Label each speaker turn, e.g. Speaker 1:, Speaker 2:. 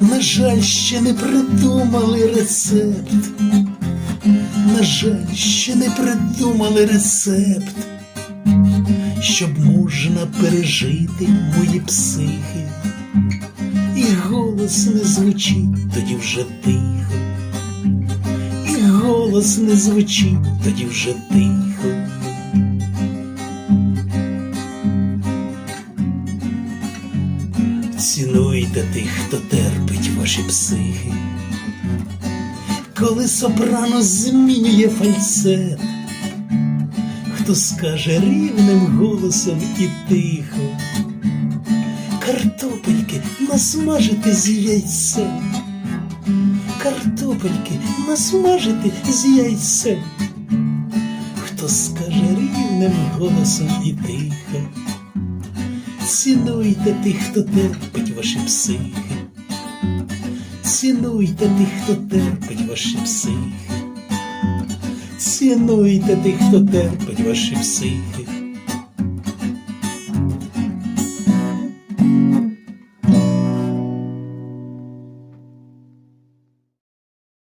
Speaker 1: На жаль, ще не придумали рецепт. На жаль, ще не придумали рецепт, щоб можна пережити мої психи. І голос не звучить, тоді вже тихо. І голос не звучить, тоді вже тихо. Цінуйте тих, хто терпить ваші психи. Коли сопрано змінює фальцет, хто скаже рівним голосом і тихо, картопельки насмажити з яйцем, картопельки насмажити з яйцем, хто скаже рівним голосом і тихо. Цінуйте тих, хто терпить ваші психи. Цінуйте тих, хто терпить ваші психи. Цінуйте тих, хто терпить ваші психи.